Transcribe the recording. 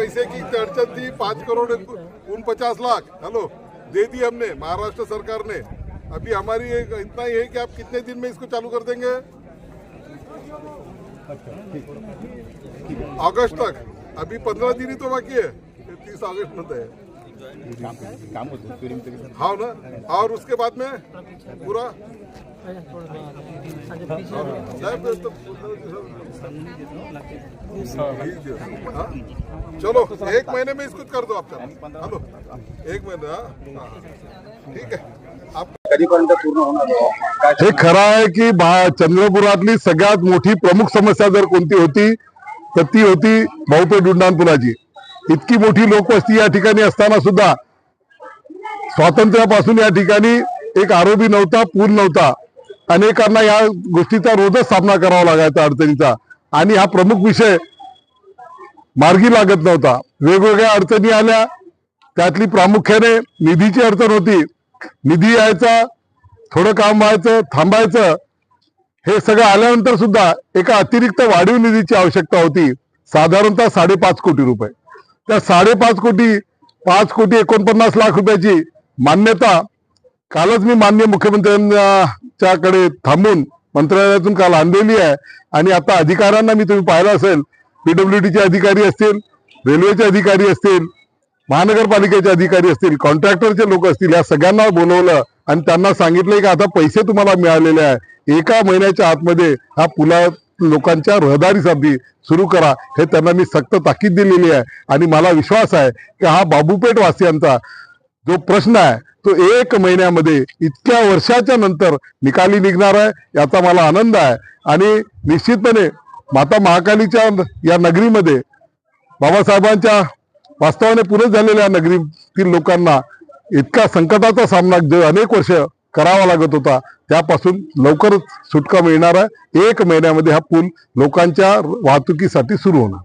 पैसे की अड़चन थी, पाँच करोड़ उनपचास लाख। हेलो, दे दी हमने, महाराष्ट्र सरकार ने। अभी हमारी एक इतना ही है कि आप कितने दिन में इसको चालू कर देंगे? अगस्त तक। अभी पंद्रह दिन ही तो बाकी है, तीस अगस्त में है। काम हाँ ना? और उसके बाद में? पूरा? तो- हाँ? चलो, एक महीने में इसको कर दो आप हेलो? एक महीने हाँ? हाँ। ठीक है। आप कधीपर्यंत? हे की चंद्रपुरातली सगळ्यात मोठी प्रमुख समस्या जर कोणती होती, तर ती होती भाऊपेठ उड्डाण पुलाची इतकी मोठी लोकवस्ती या ठिकाणी असताना सुद्धा स्वातंत्र्यापासून या ठिकाणी एक आरोपी नव्हता पूल नव्हता. अनेकांना या गोष्टीचा रोजच सामना करावा लागायचा अडचणीचा. आणि हा प्रमुख विषय मार्गी लागत नव्हता. वेगवेगळ्या अडचणी आल्या. त्यातली प्रामुख्याने निधीची अडचण होती. निधी यायचा थोडं काम व्हायचं थांबायचं. हे सगळं आल्यानंतर सुद्धा एका अतिरिक्त वाढीव निधीची आवश्यकता होती. साधारणतः साडेपाच कोटी रुपये. त्या साडेपाच कोटी पाच कोटी एकोणपन्नास लाख रुपयाची मान्यता कालच मी मान्य मुख्यमंत्र्यांच्याकडे थांबून मंत्रालयातून काल आणलेली आहे. आणि आता अधिकाऱ्यांना मी तुम्ही पाहिलं असेल पीडब्ल्यूडीचे अधिकारी असतील रेल्वेचे अधिकारी असतील महानगरपालिकेचे अधिकारी असतील कॉन्ट्रॅक्टरचे लोक असतील या सगळ्यांना बोलवलं आणि त्यांना सांगितलंय की आता पैसे तुम्हाला मिळालेले आहे. एका महिन्याच्या आतमध्ये हा पुला लोकांच्या रहदारीसाठी सुरू करा. हे त्यांना मी सक्त ताकीद दिलेली आहे. आणि मला विश्वास आहे की हा बाबूपेठ वासियांचा जो प्रश्न आहे तो एक महिन्यामध्ये इतक्या वर्षाच्या नंतर निकाली निघणार आहे याचा मला आनंद आहे. आणि निश्चितपणे माता महाकालीच्या या नगरीमध्ये बाबासाहेबांच्या वास्तवाने पुरे झालेल्या नगरीतील लोकांना इतका संकटाचा सामना जो अनेक वर्ष करावा लागत होता. त्यापासून लवकरच सुटका मिळणार आहे. एक महिन्यामध्ये हा पूल लोकांच्या वाहतुकीसाठी सुरू होणार.